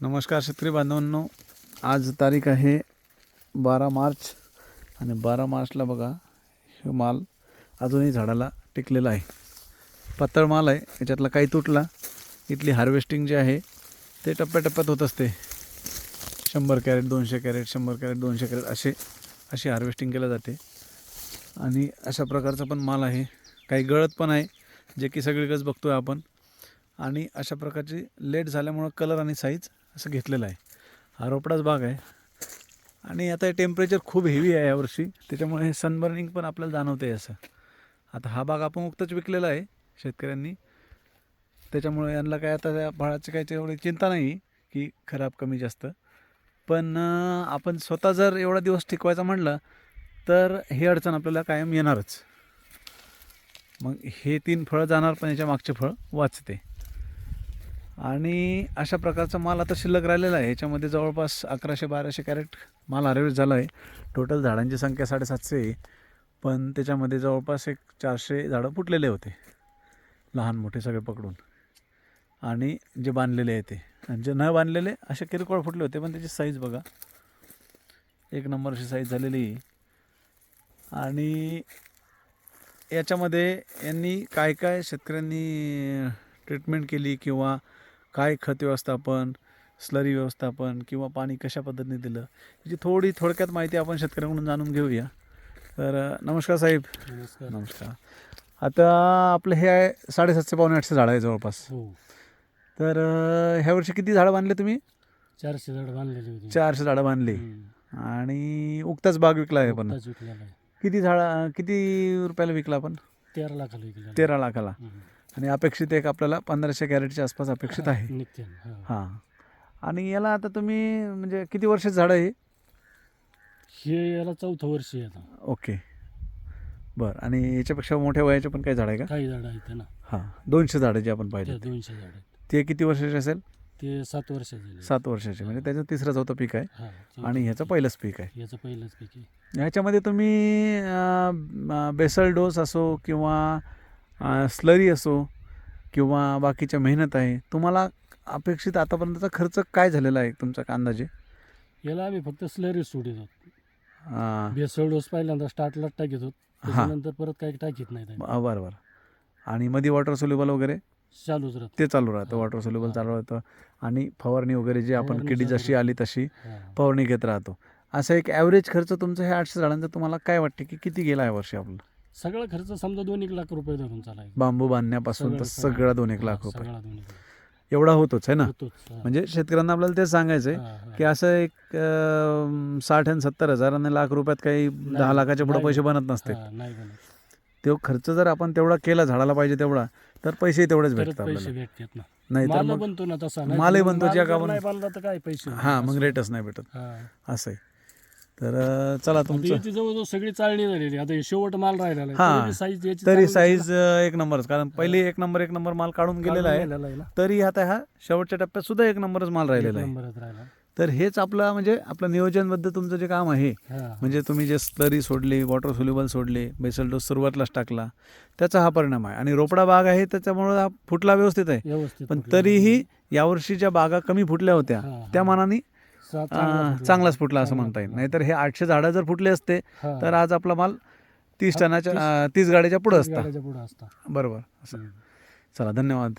नमस्कार शेतकरी बांधवांनो आज तारीख आहे बारा मार्च आणि बारा मार्चला बघा हे माल अजूनही झाडाला टिकलेला आहे. पातळ माल आहे याच्यातला काही तुटला इथली हार्वेस्टिंग जे आहे ते टप्प्याटप्प्यात होत असते. शंभर कॅरेट दोनशे कॅरेट शंभर कॅरेट दोनशे कॅरेट असे अशी हार्वेस्टिंग केल्या जाते. आणि अशा प्रकारचा पण माल आहे. काही गळत पण आहे जे की सगळीकडेच बघतो आहे आपण. आणि अशा प्रकारची लेट झाल्यामुळं कलर आणि साईज असं घेतलेलं आहे. हा रोपडाच बाग आहे. आणि आता हे टेम्परेचर खूप हेवी आहे यावर्षी त्याच्यामुळे हे सनबर्निंग पण आपल्याला जाणवते असं. आता हा बाग आपण उक्तच विकलेला आहे शेतकऱ्यांनी. त्याच्यामुळे यांना काय आता त्या फळाची काही एवढी चिंता नाही की खराब कमी जास्त. पण आपण स्वतः जर एवढा दिवस टिकवायचा म्हणलं तर हे अडचण आपल्याला कायम येणारच. मग हे तीन फळं जाणार पण याच्या मागचे फळ वाचते. आणि अशा प्रकारचा माल आता शिल्लक राहिलेला आहे. याच्यामध्ये जवळपास अकराशे बाराशे कॅरेट माल हार्वेस्ट झाला आहे टोटल झाडांची संख्या साडेसातशे आहे. पण त्याच्यामध्ये जवळपास एक चारशे झाडं फुटलेले होते. लहान मोठे सगळे पकडून. आणि जे बांधलेले आहे ते. आणि जे न बांधलेले असे किरकोळ फुटले होते पण त्याची साईज बघा. एक नंबर अशी साईज झालेली आणि याच्यामध्ये यांनी काय काय शेतकऱ्यांनी ट्रीटमेंट केली किंवा काय खत व्यवस्थापन स्लरी व्यवस्थापन किंवा पाणी कशा पद्धतीने दिलं? याची थोडी थोडक्यात माहिती आपण शेतकऱ्यांकडून जाणून घेऊया. तर नमस्कार साहेब. नमस्कार. नमस्कार. आता आपलं हे आहे साडेसातशे पावणे आठशे झाडं आहे जवळपास. हो. तर ह्या वर्षी किती झाडं बांधले तुम्ही? चारशे झाड बांधलेली होती. चारशे झाडं बांधली. आणि उक्ताच बाग विकला आहे पण. नुकताच विकलेला आहे. किती झाडं किती रुपयाला विकला आपण? तेरा लाखाला विकलेला आहे. तेरा लाखाला. आणि अपेक्षित एक आपल्याला पंधराशे कॅरेटच्या आसपास अपेक्षित आहे. निघते हो. आणि याला आता तुम्ही म्हणजे किती वर्षाचं झाड आहे हे? याला चौथं वर्ष आहे आता. ओके. बरं. आणि याच्यापेक्षा मोठ्या वयाचे पण काही झाड आहे का? काही झाड आहेत ना. हां. दोनशे झाडं जे आपण पाहिजे दोनशे झाड आहेत. ते किती वर्षाचे असेल? ते सात वर्ष झाले सात वर्षाचे. म्हणजे त्याचं तिसरं चौथं पीक आहे. हा आणि ह्याचं पहिलंच पीक आहे. याचं पहिलंच पीक आहे. ह्याच्यामध्ये तुम्ही अं, बेसल डोस असो किंवा स्लरी असो किंवा बाकीच्या मेहनत आहे तुम्हाला अपेक्षित आतापर्यंतचा खर्च काय झालेला आहे तुमचा अंदाजे? याला आम्ही फक्त स्लरी सोडित होत बेसळ डोस पहिल्यांदा स्टार्टला टाकीत होत. त्याच्यानंतर परत काही टाकीत नाही बरं बरं. आणि मध्ये वॉटर सोल्युबल वगैरे? चालूच राहत. ते चालू राहतं. Water soluble. चालू राहतं. आणि फवारणी वगैरे जे आपण किडी जशी. आली तशी. फवारणी घेत राहतो. असं एक ॲव्हरेज खर्च तुमचं हे आठशे झाडांचा तुम्हाला काय वाटते की किती गेला आहे वर्षी आपलं? सगळा खर्च समजा दोन एक लाख रुपये धरून चालायचा बांबू बांधण्यापासून तर सगळं- सगळा दोन एक लाख रुपये सगळा दोन एक लाख. एवढा होतोच आहे ना होतोच, हा. म्हणजे शेतकऱ्यांना आपल्याला तेच सांगायचं आहे हा, हा. की असं एक अं, साठ आणि सत्तर हजार आणि लाख रुपयात काही दहा लाखाच्या पुढे नाही पैसे बनत नसते हा, नाही बनत. तो खर्च जर आपण तेवढा केला झाडाला पाहिजे तेवढा तर पैसे तेवढेच तरच भेटतात पैसे आपल्याला भेटतात ना नाही तर माल मग बनतो ना तसा मालही तर मग बनतो, माल ज्या जर गावानं- नाही बांधला तर काय पैसे हां मग. रेटच नाही भेटत हा. असं आहे तर चला तुमचं याची जवळजवळ सगळी चालणी झालेली आता हे शेवट माल राहिलेला. हा. तरी याची साईज एक नंबरच कारण पहिले एक नंबर एक नंबर माल काढून गेलेला आहे. तरी आता हा शेवटच्या टप्प्यात सुद्धा एक नंबरच माल राहिलेला आहे. तर हेच आपलं म्हणजे आपलं नियोजनबद्ध तुमचं जे काम आहे. म्हणजे तुम्ही जे स्लरी सोडली वॉटर सोल्युबल सोडले बेसल डोस सुरुवातीलाच टाकला त्याचा हा परिणाम आहे आणि रोपडा बाग आहे त्याच्यामुळं हा फुटला व्यवस्थित आहे पण. तरीही यावर्षी ज्या बागा कमी फुटल्या होत्या. त्या मानाने चांगलाच फुटला असं म्हणता येईल. नाहीतर हे आठशे झाडं जर फुटले असते. तर आज आपला माल तीस टनाच्या तीस- अं, तीस गाड्याच्या पुढे असता गाड्याच्या पुढं असता बरोबर असं. चला धन्यवाद.